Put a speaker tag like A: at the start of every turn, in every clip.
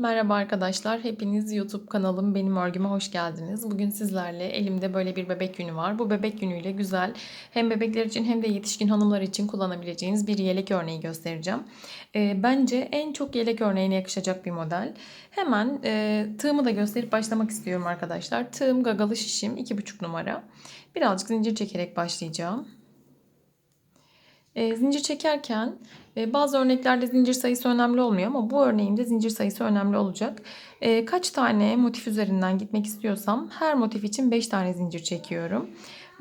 A: Merhaba arkadaşlar, hepiniz YouTube kanalım Benim Örgüme hoş geldiniz. Bugün sizlerle elimde böyle bir bebek günü var. Bu bebek günüyle güzel hem bebekler için hem de yetişkin hanımlar için kullanabileceğiniz bir yelek örneği göstereceğim. Ee, bence en çok yelek örneğine yakışacak bir model. Hemen e, tığımı da gösterip başlamak istiyorum arkadaşlar. Tığım gagalı şişim 2,5 numara. Birazcık zincir çekerek başlayacağım. E, zincir çekerken e, bazı örneklerde zincir sayısı önemli olmuyor ama bu örneğimde zincir sayısı önemli olacak. E, kaç tane motif üzerinden gitmek istiyorsam her motif için 5 tane zincir çekiyorum.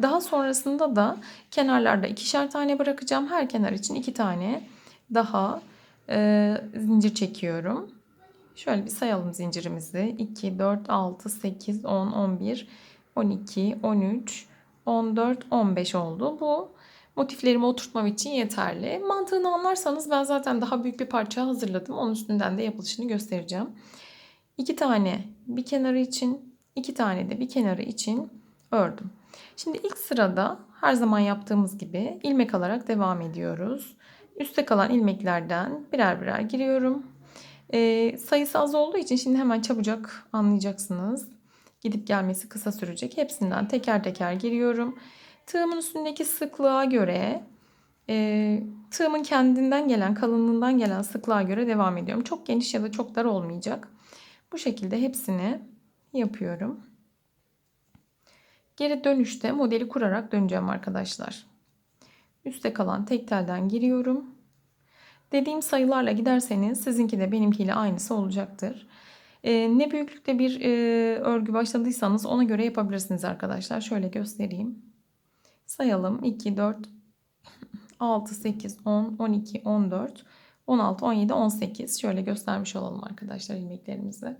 A: Daha sonrasında da kenarlarda ikişer tane bırakacağım. Her kenar için 2 tane daha e, zincir çekiyorum. Şöyle bir sayalım zincirimizi. 2, 4, 6, 8, 10, 11, 12, 13, 14, 15 oldu. Bu motiflerimi oturtmam için yeterli. Mantığını anlarsanız ben zaten daha büyük bir parça hazırladım. Onun üstünden de yapılışını göstereceğim. İki tane bir kenarı için, iki tane de bir kenarı için ördüm. Şimdi ilk sırada her zaman yaptığımız gibi ilmek alarak devam ediyoruz. Üste kalan ilmeklerden birer birer giriyorum. E, sayısı az olduğu için şimdi hemen çabucak anlayacaksınız. Gidip gelmesi kısa sürecek. Hepsinden teker teker giriyorum. Tığımın üstündeki sıklığa göre e, tığımın kendinden gelen kalınlığından gelen sıklığa göre devam ediyorum. Çok geniş ya da çok dar olmayacak. Bu şekilde hepsini yapıyorum. Geri dönüşte modeli kurarak döneceğim arkadaşlar. Üste kalan tek telden giriyorum. Dediğim sayılarla giderseniz sizinki de benimkiyle aynısı olacaktır. Ee, ne büyüklükte bir e, örgü başladıysanız ona göre yapabilirsiniz arkadaşlar. Şöyle göstereyim. Sayalım. 2, 4, 6, 8, 10, 12, 14, 16, 17, 18. Şöyle göstermiş olalım arkadaşlar ilmeklerimizi.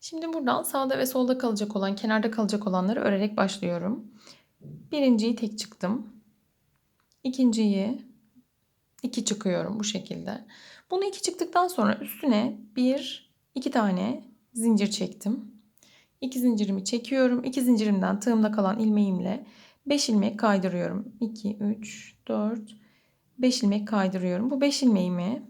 A: Şimdi buradan sağda ve solda kalacak olan, kenarda kalacak olanları örerek başlıyorum. Birinciyi tek çıktım. İkinciyi iki çıkıyorum bu şekilde. Bunu iki çıktıktan sonra üstüne bir, iki tane zincir çektim. 2 zincirimi çekiyorum. 2 zincirimden tığımda kalan ilmeğimle 5 ilmek kaydırıyorum. 2, 3, 4, 5 ilmek kaydırıyorum. Bu 5 ilmeğimi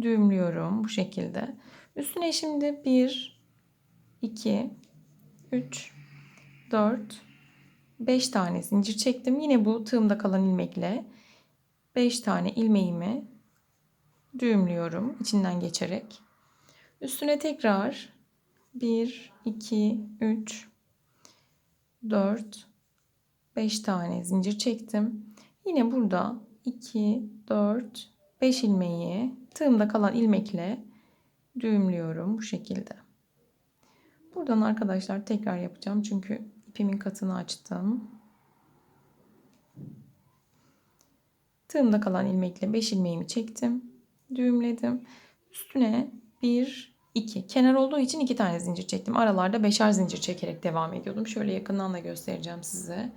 A: düğümlüyorum bu şekilde. Üstüne şimdi 1, 2, 3, 4, 5 tane zincir çektim. Yine bu tığımda kalan ilmekle 5 tane ilmeğimi düğümlüyorum içinden geçerek. Üstüne tekrar 1, 2, 3, 4, 5 tane zincir çektim. Yine burada 2, 4, 5 ilmeği tığımda kalan ilmekle düğümlüyorum bu şekilde. Buradan arkadaşlar tekrar yapacağım çünkü ipimin katını açtım. Tığımda kalan ilmekle 5 ilmeğimi çektim. Düğümledim. Üstüne 1, 2. Kenar olduğu için 2 tane zincir çektim. Aralarda beşer zincir çekerek devam ediyordum. Şöyle yakından da göstereceğim size.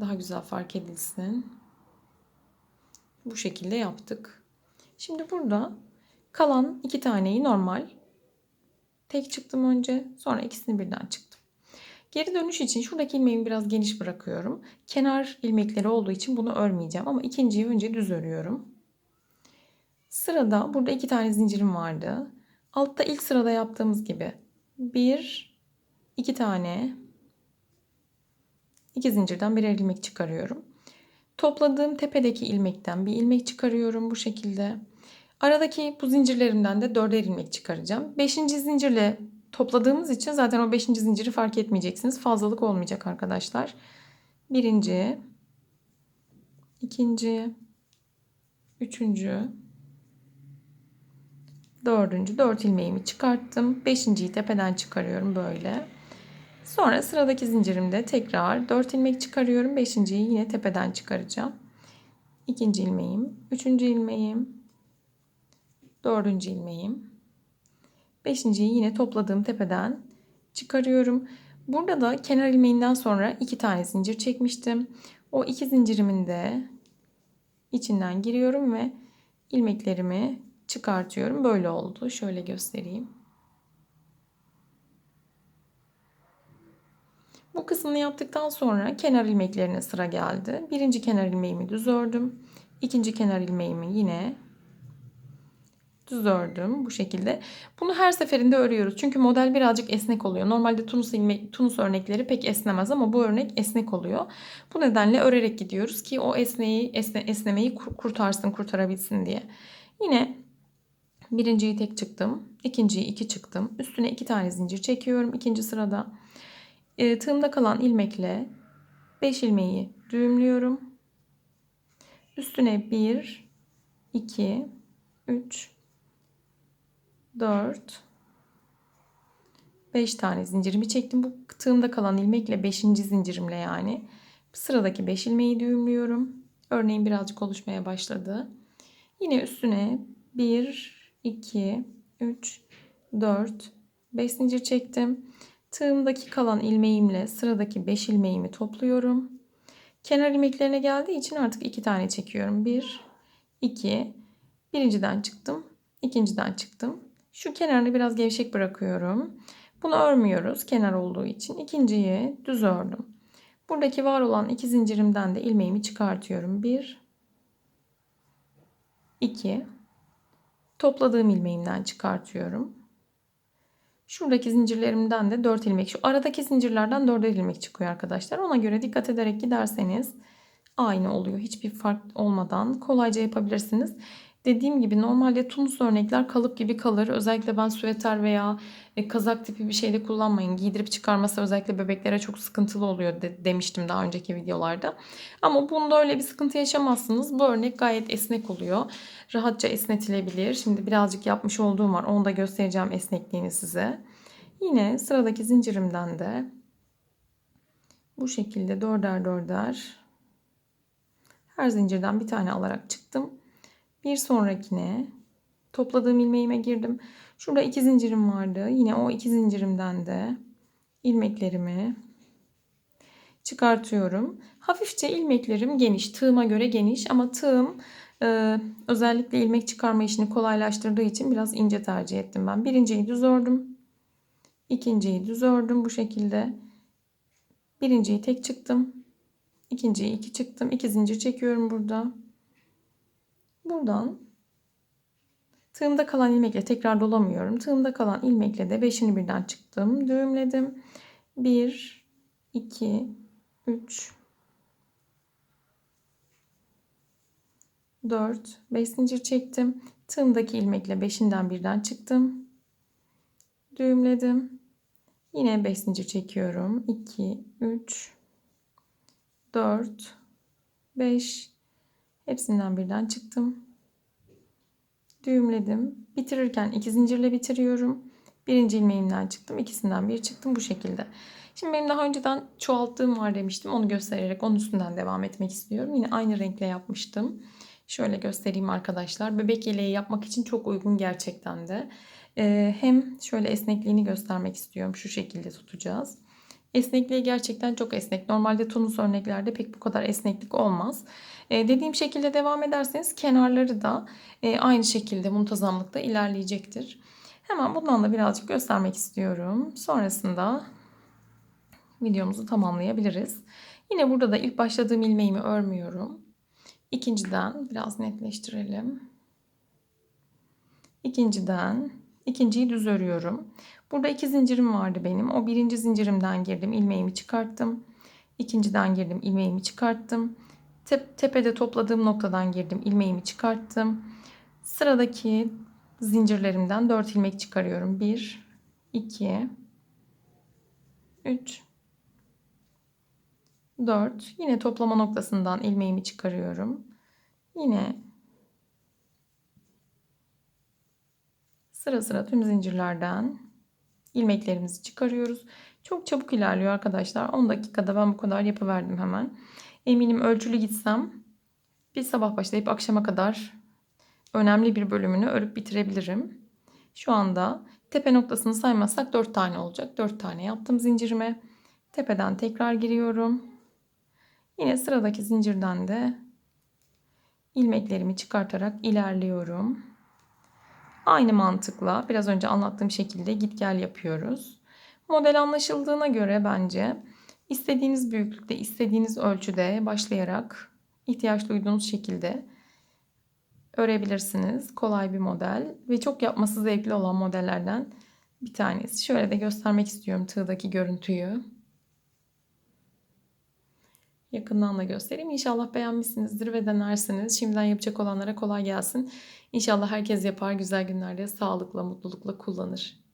A: Daha güzel fark edilsin. Bu şekilde yaptık. Şimdi burada kalan iki taneyi normal tek çıktım önce. Sonra ikisini birden çıktım. Geri dönüş için şuradaki ilmeğimi biraz geniş bırakıyorum. Kenar ilmekleri olduğu için bunu örmeyeceğim. Ama ikinciyi önce düz örüyorum. Sırada burada iki tane zincirim vardı. Altta ilk sırada yaptığımız gibi bir, iki tane iki zincirden birer ilmek çıkarıyorum. Topladığım tepedeki ilmekten bir ilmek çıkarıyorum bu şekilde. Aradaki bu zincirlerimden de dörder ilmek çıkaracağım. Beşinci zincirle topladığımız için zaten o beşinci zinciri fark etmeyeceksiniz. Fazlalık olmayacak arkadaşlar. Birinci, ikinci, üçüncü, Dördüncü dört ilmeğimi çıkarttım. Beşinciyi tepeden çıkarıyorum böyle. Sonra sıradaki zincirimde tekrar dört ilmek çıkarıyorum. Beşinciyi yine tepeden çıkaracağım. İkinci ilmeğim, üçüncü ilmeğim, dördüncü ilmeğim. Beşinciyi yine topladığım tepeden çıkarıyorum. Burada da kenar ilmeğinden sonra iki tane zincir çekmiştim. O iki zincirimin de içinden giriyorum ve ilmeklerimi çıkartıyorum. Böyle oldu. Şöyle göstereyim. Bu kısmını yaptıktan sonra kenar ilmeklerine sıra geldi. Birinci kenar ilmeğimi düz ördüm. İkinci kenar ilmeğimi yine düz ördüm bu şekilde. Bunu her seferinde örüyoruz. Çünkü model birazcık esnek oluyor. Normalde Tunus ilmek, Tunus örnekleri pek esnemez ama bu örnek esnek oluyor. Bu nedenle örerek gidiyoruz ki o esneyi esne, esnemeyi kur- kurtarsın, kurtarabilsin diye. Yine birinciyi tek çıktım. ikinciyi iki çıktım. Üstüne iki tane zincir çekiyorum ikinci sırada. E, tığımda kalan ilmekle 5 ilmeği düğümlüyorum. Üstüne 1, 2, 3, 4, 5 tane zincirimi çektim. Bu tığımda kalan ilmekle 5. zincirimle yani. Sıradaki 5 ilmeği düğümlüyorum. Örneğin birazcık oluşmaya başladı. Yine üstüne 1, 2, 3, 4, 5 zincir çektim. Tığımdaki kalan ilmeğimle sıradaki 5 ilmeğimi topluyorum. Kenar ilmeklerine geldiği için artık 2 tane çekiyorum. 1, 2, birinciden çıktım, ikinciden çıktım. Şu kenarını biraz gevşek bırakıyorum. Bunu örmüyoruz kenar olduğu için. İkinciyi düz ördüm. Buradaki var olan iki zincirimden de ilmeğimi çıkartıyorum. 1, 2, topladığım ilmeğimden çıkartıyorum. Şuradaki zincirlerimden de 4 ilmek. Şu aradaki zincirlerden 4'er ilmek çıkıyor arkadaşlar. Ona göre dikkat ederek giderseniz aynı oluyor. Hiçbir fark olmadan kolayca yapabilirsiniz. Dediğim gibi normalde tunus örnekler kalıp gibi kalır. Özellikle ben süveter veya e, kazak tipi bir şeyde kullanmayın. Giydirip çıkarması özellikle bebeklere çok sıkıntılı oluyor de, demiştim daha önceki videolarda. Ama bunda öyle bir sıkıntı yaşamazsınız. Bu örnek gayet esnek oluyor. Rahatça esnetilebilir. Şimdi birazcık yapmış olduğum var. Onu da göstereceğim esnekliğini size. Yine sıradaki zincirimden de bu şekilde dörder dörder her zincirden bir tane alarak çıktım. Bir sonrakine topladığım ilmeğime girdim. Şurada iki zincirim vardı. Yine o iki zincirimden de ilmeklerimi çıkartıyorum. Hafifçe ilmeklerim geniş. Tığıma göre geniş ama tığım e, özellikle ilmek çıkarma işini kolaylaştırdığı için biraz ince tercih ettim ben. Birinciyi düz ördüm. İkinciyi düz ördüm bu şekilde. Birinciyi tek çıktım. İkinciyi iki çıktım. İki zincir çekiyorum burada. Buradan tığımda kalan ilmekle tekrar dolamıyorum. Tığımda kalan ilmekle de beşini birden çıktım. Düğümledim. 1, 2, 3, 4, 5 zincir çektim. Tığımdaki ilmekle beşinden birden çıktım. Düğümledim. Yine 5 zincir çekiyorum. 2, 3, 4, 5, Hepsinden birden çıktım. Düğümledim. Bitirirken iki zincirle bitiriyorum. Birinci ilmeğimden çıktım. ikisinden bir çıktım bu şekilde. Şimdi benim daha önceden çoğalttığım var demiştim. Onu göstererek onun üstünden devam etmek istiyorum. Yine aynı renkle yapmıştım. Şöyle göstereyim arkadaşlar. Bebek yeleği yapmak için çok uygun gerçekten de. Ee, hem şöyle esnekliğini göstermek istiyorum. Şu şekilde tutacağız. Esnekliği gerçekten çok esnek. Normalde tunus örneklerde pek bu kadar esneklik olmaz. Ee, dediğim şekilde devam ederseniz kenarları da e, aynı şekilde muntazamlıkta ilerleyecektir. Hemen bundan da birazcık göstermek istiyorum. Sonrasında videomuzu tamamlayabiliriz. Yine burada da ilk başladığım ilmeğimi örmüyorum. İkinciden biraz netleştirelim. İkinciden ikinciyi düz örüyorum. Burada iki zincirim vardı benim. O birinci zincirimden girdim, ilmeğimi çıkarttım. İkinciden girdim, ilmeğimi çıkarttım. tepede topladığım noktadan girdim, ilmeğimi çıkarttım. Sıradaki zincirlerimden 4 ilmek çıkarıyorum. 1 2 3 4 yine toplama noktasından ilmeğimi çıkarıyorum. Yine sıra sıra tüm zincirlerden ilmeklerimizi çıkarıyoruz. Çok çabuk ilerliyor arkadaşlar. 10 dakikada ben bu kadar yapıverdim hemen. Eminim ölçülü gitsem bir sabah başlayıp akşama kadar önemli bir bölümünü örüp bitirebilirim. Şu anda tepe noktasını saymazsak 4 tane olacak. 4 tane yaptım zincirime. Tepeden tekrar giriyorum. Yine sıradaki zincirden de ilmeklerimi çıkartarak ilerliyorum. Aynı mantıkla biraz önce anlattığım şekilde git gel yapıyoruz. Model anlaşıldığına göre bence istediğiniz büyüklükte, istediğiniz ölçüde başlayarak ihtiyaç duyduğunuz şekilde örebilirsiniz. Kolay bir model ve çok yapması zevkli olan modellerden bir tanesi. Şöyle de göstermek istiyorum tığdaki görüntüyü. Yakından da göstereyim. İnşallah beğenmişsinizdir ve denersiniz. Şimdiden yapacak olanlara kolay gelsin. İnşallah herkes yapar güzel günlerde sağlıkla, mutlulukla kullanır.